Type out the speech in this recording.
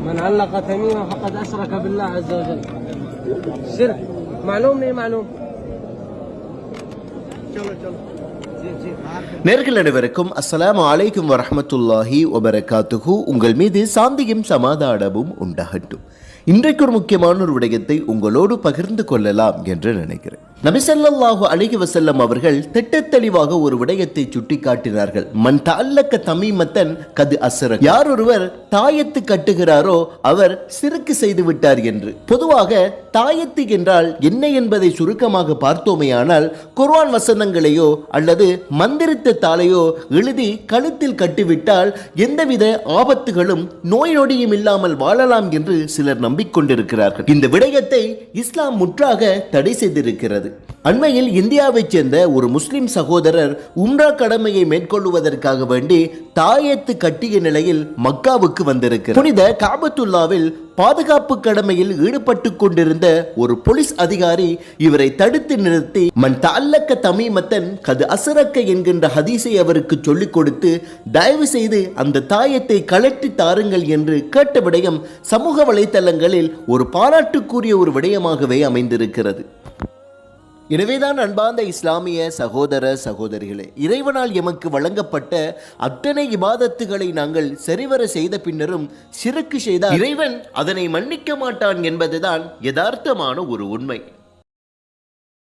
من علق تميمه فقد اشرك بالله عز وجل الشرك معلوم नहीं معلوم நேர்கள் அனைவருக்கும் அஸ்ஸலாமு அலைக்கும் வரஹ்மத்துல்லாஹி வபரகாத்துஹு உங்கள் மீது சாந்தியும் சமாதானமும் உண்டாகட்டும் இன்றைக்கு ஒரு முக்கியமான ஒரு விடயத்தை உங்களோடு பகிர்ந்து கொள்ளலாம் என்று நினைக்கிறேன் நபிசல்லாஹு அழகி வசல்லம் அவர்கள் திட்டத்தெளிவாக ஒரு விடயத்தை சுட்டிக்காட்டினார்கள். மண் தல்லக்க தமிமத்தன் கது அசர யார் ஒருவர் தாயத்து கட்டுகிறாரோ அவர் சிறுக்கு செய்து விட்டார் என்று. பொதுவாக தாயத்து என்றால் என்ன என்பதை சுருக்கமாக பார்த்தோமேயானால் குர்வான் வசனங்களையோ அல்லது மந்திரித்த தாளையோ எழுதி கழுத்தில் கட்டிவிட்டால் எந்தவித ஆபத்துகளும் நோய் நொடியும் இல்லாமல் வாழலாம் என்று சிலர் நம்பிக்கொண்டிருக்கிறார்கள். இந்த விடயத்தை இஸ்லாம் முற்றாக தடை செய்திருக்கிறது. அண்மையில் இந்தியாவைச் சேர்ந்த ஒரு முஸ்லிம் சகோதரர் உம்ரா கடமையை மேற்கொள்வதற்காக வேண்டி தாயத்து கட்டிய நிலையில் மக்காவுக்கு வந்திருக்கிறார். புனித காபத்துல்லாவில் பாதுகாப்பு கடமையில் ஈடுபட்டு கொண்டிருந்த ஒரு போலீஸ் அதிகாரி இவரை தடுத்து நிறுத்தி மன் தல்லக்க தமிமத்தன் கது அசரக்க என்கின்ற ஹதீஸை அவருக்கு சொல்லிக் கொடுத்து தயவு செய்து அந்த தாயத்தை கலட்டி தாருங்கள் என்று கேட்ட விடயம் சமூக வலைத்தளங்களில் ஒரு பாராட்டுக்குரிய ஒரு விடயமாகவே அமைந்திருக்கிறது. எனவேதான் அன்பார்ந்த இஸ்லாமிய சகோதர சகோதரிகளே இறைவனால் எமக்கு வழங்கப்பட்ட அத்தனை இபாதத்துகளை நாங்கள் சரிவர செய்த பின்னரும் சிறுக்கு செய்தால் இறைவன் அதனை மன்னிக்க மாட்டான் என்பதுதான் யதார்த்தமான ஒரு உண்மை.